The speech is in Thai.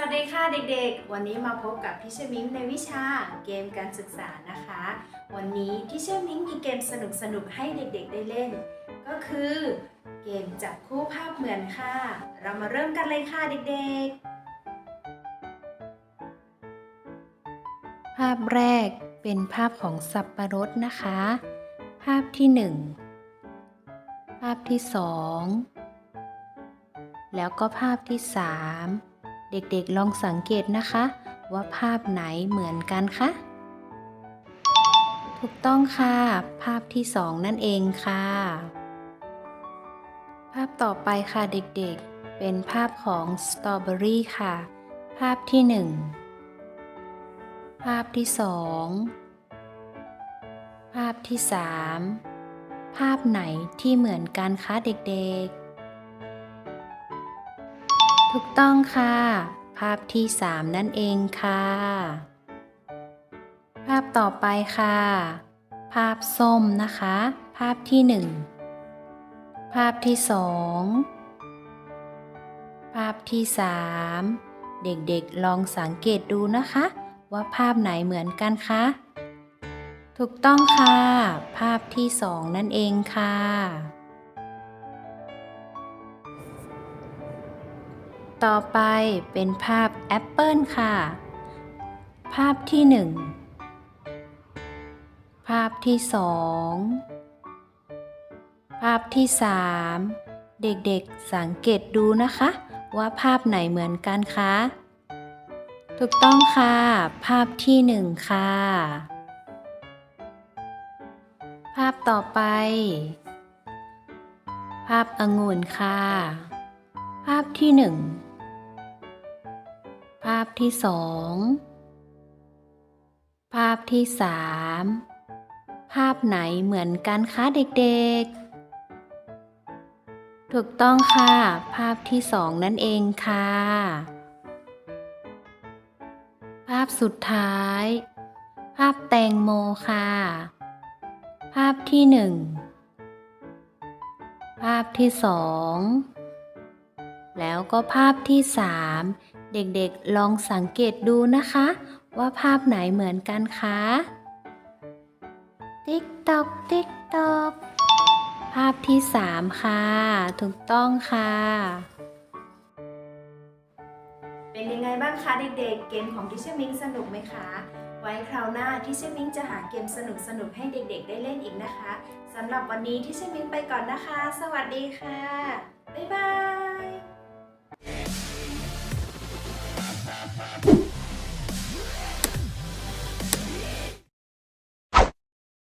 วัสดีค่ะเด็กๆ วันนี้มาพบกับพี่เชมิงในวิชาเกมการศึกษานะคะ วันนี้พี่เชมิงมีเกมสนุกๆให้เด็กๆได้เล่น ก็คือเกมจับคู่ภาพเหมือนค่ะ เรามาเริ่มกันเลยค่ะเด็กๆ ภาพแรกเป็นภาพของสับปะรดนะคะ ภาพที่หนึ่งภาพที่สองแล้วก็ภาพที่สาม เด็กๆลองสังเกตนะคะ ว่าภาพไหนเหมือนกันคะ ถูกต้องค่ะ ภาพที่สองนั่นเองค่ะ ภาพต่อไปค่ะเด็กๆ เป็นภาพของสตรอเบอรี่ค่ะ ภาพที่หนึ่งภาพที่สองภาพที่สามภาพไหนที่เหมือนกันคะเด็กๆ ถูกต้องค่ะ ภาพที่สามนั่นเองค่ะ ภาพต่อไปค่ะ ภาพส้มนะคะ ภาพที่หนึ่งภาพที่สองภาพที่สามเด็กๆลองสังเกตดูนะคะ ว่าภาพไหนเหมือนกันคะถูกต้องค่ะ ภาพที่สองนั่นเองค่ะ ต่อไปเป็นภาพแอปเปิลค่ะ ภาพที่หนึ่งภาพที่สองภาพที่สามเด็กๆสังเกตดูนะคะ ว่าภาพไหนเหมือนกันคะ ถูกต้องค่ะ ภาพที่หนึ่งค่ะ ภาพต่อไป ภาพองุ่นค่ะ ภาพที่หนึ่งาพที่สอง ภาพที่สามภาพไหนเหมือนกันคะเด็กๆ ถูกต้องค่ะ ภาพที่สองนั่นเองค่ะ ภาพสุดท้าย ภาพแตงโมค่ะ ภาพที่หนึ่ง ภาพที่สอง แล้วก็ภาพที่สาม เด็กๆลองสังเกตดูนะคะ ว่าภาพไหนเหมือนกันคะติ๊กตอกติ๊กตอกภาพที่สามค่ะ ถูกต้องค่ะ เป็นยังไงบ้างคะเด็กๆ เกมของพี่เชอร์มิงสนุกไหมคะ ไว้คราวหน้าที่เชอร์มิงจะหาเกมสนุกๆให้เด็กๆ ได้เล่นอีกนะคะสำหรับวันนี้ที่เชอร์มิงไปก่อนนะคะ สวัสดีค่ะ บ๊ายบาย